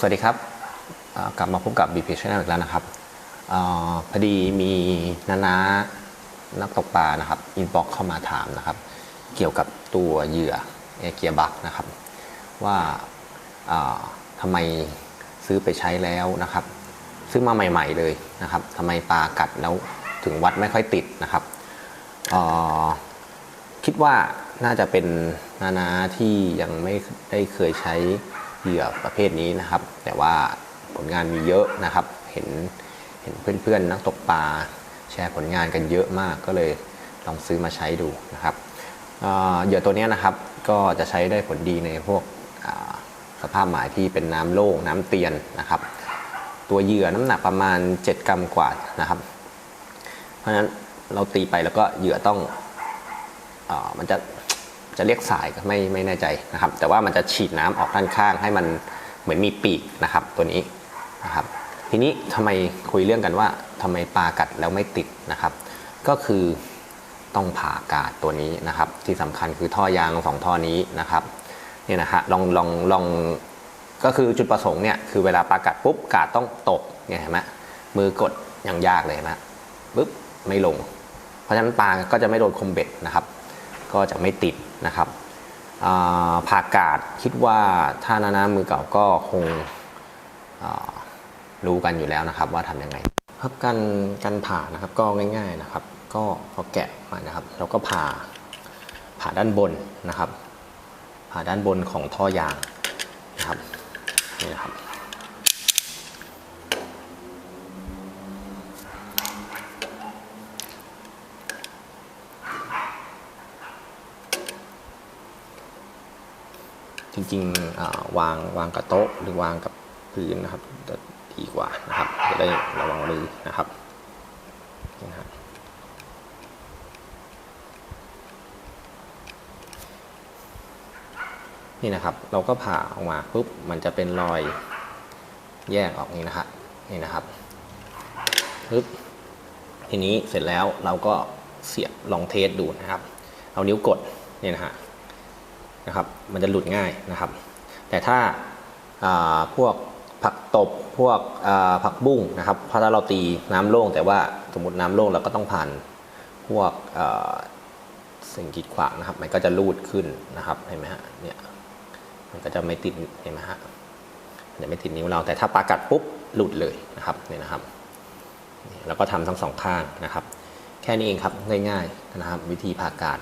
สวัสดีครับ กลับมาพบกับ BP Channel อีกแล้วนะครับอพอดีมีนานานักตกปลานะครับอินบ็อกเข้ามาถามนะครับ เกี่ยวกับตัวเหยื่อเอเกียบักนะครับว่าอ่าทำไมซื้อไปใช้แล้วนะครับ ซื้อมาใหม่ ๆเลยนะครับทำไมปลากัดแล้วถึงวัดไม่ค่อยติดนะครับคิดว่าน่าจะเป็นนานาที่ยังไม่ได้เคยใช้ เหยื่อประเภทนี้นะครับ แต่ว่าผลงานมีเยอะนะครับ เห็นเห็นเพื่อนๆนักตกปลาแชร์ผลงานกันเยอะมากก็เลยลองซื้อมาใช้ดูนะครับเหยื่อตัวนี้นะครับก็จะใช้ได้ผลดีในพวกสภาพหมายที่เป็นน้ำโล่งน้ำเตียนนะครับ ตัวเหยื่อน้ำหนักประมาณ 7 กรัมกว่านะครับ เพราะฉะนั้นเราตีไปแล้วก็เหยื่อต้องอมันจะ จะเรียกสายก็ไม่ไม่แน่ใจนะครับ แต่ว่ามันจะฉีดน้ำออกด้านข้างให้มันเหมือนมีปีกนะครับ ตัวนี้นะครับ ทีนี้ทำไมคุยเรื่องกันว่าทำไมปลากัดแล้วไม่ติดนะครับ ก็คือต้องผ่ากาดตัวนี้นะครับ ที่สำคัญคือท่อยางสองท่อนี้นะครับเนี่ยนะฮะลองลองลองก็คือจุดประสงค์เนี่ยคือเวลาปลากัดปุ๊บกาดต้องตกเนี่ยเห็นไหมมือกดอยังยากเลยนไหมปุ๊บไม่ลง เพราะฉะนั้นปลาก็จะไม่โดนคมเบ็ดนะครับ ก็จะไม่ติดนะครับผ่ากาดคิดว่าถ้านานามือเก่าก็คงรู้กันอยู่แล้วนะครับ ว่าทำยังไงครับการการผ่านะครับก็ง่าย ๆนะครับ ก็พอแกะมานะครับเราก็ผ่าผ่าด้านบนนะครับ ผ่าด้านบนของท่อยางนะครับนี่นะครับ จริงๆวางวางกับโต๊ะหรือวางกับพื้นนะครับจะดีกว่านะครับจะได้ระวังมือนะครับนี่นะครับนี่นะครับเราก็ผ่าออกมาปุ๊บมันจะเป็นรอยแยกออกนี่นะครับนี่นะครับปุ๊บทีนี้เสร็จแล้วเราก็เสียบลองเทสดูนะครับ เอานิ้วกดนี่นะฮะ นะครับ มันจะหลุดง่ายนะครับ แต่ถ้าาพวกผักตบพวกผักบุ้งนะครับพราะถ้าเราตีน้ำโล่งแต่ว่าสมมติน้ำโล่งเราก็ต้องผ่านพวกสิ่งกีดขวางนะครับ มันก็จะรูดขึ้นนะครับเห็นไหมฮะเนี่ยมันก็จะไม่ติดเห็นไหมฮะมันจะไม่ติดนิ้วเราแต่ถ้าปากัดปุ๊บหลุดเลยนะครับเนี่ยนะครับนี่แล้วก็ทำทั้งสองข้างนะครับ แค่นี้เองครับง่ายๆนะครับ วิธีผ่ากาด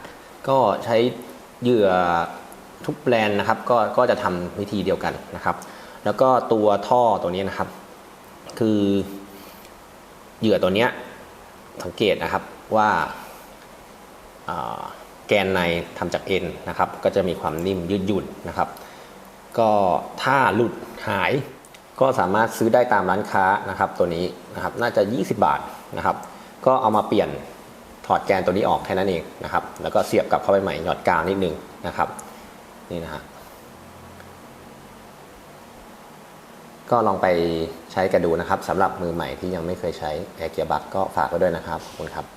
ก็ใช้เหยื่อ ทุกแบรนด์นะครับก็ก็จะทำวิธีเดียวกันนะครับ แล้วก็ตัวท่อตัวนี้นะครับ คือเหยื่อตัวเนี้ยสังเกตนะครับว่าแกนในทำจากเอ็นนะครับ ก็จะมีความนิ่มยืดหยุ่นนะครับ ก็ถ้าหลุดหายก็สามารถซื้อได้ตามร้านค้านะครับ ตัวนี้นะครับน่าจะ 20 บาทนะครับ ก็เอามาเปลี่ยนถอดแกนตัวนี้ออกแค่นั้นเองนะครับ แล้วก็เสียบกลับเข้าไปใหม่หยอดกาวนิดนึงนะครับ นี่นะฮะก็ลองไปใช้กันดูนะครับสำหรับมือใหม่ที่ยังไม่เคยใช้แอร์เกียร์บัคก็ฝากไว้ด้วยนะครับขอบคุณครับ